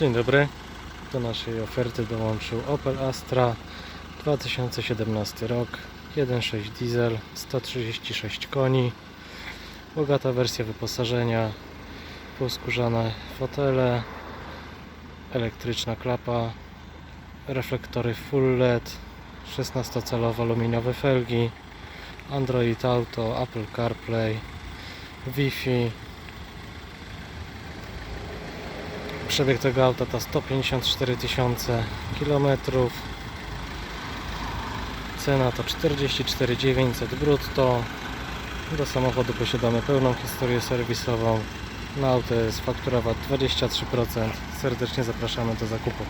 Dzień dobry. Do naszej oferty dołączył Opel Astra 2017 rok 1.6 diesel 136 koni bogata wersja wyposażenia półskórzane fotele elektryczna klapa reflektory full LED 16-calowe aluminiowe felgi Android Auto, Apple CarPlay Wi-Fi Przebieg tego auta to 154 tysiące kilometrów. Cena to 44 900 brutto. Do samochodu posiadamy pełną historię serwisową. Na auto jest faktura VAT 23%. Serdecznie zapraszamy do zakupu.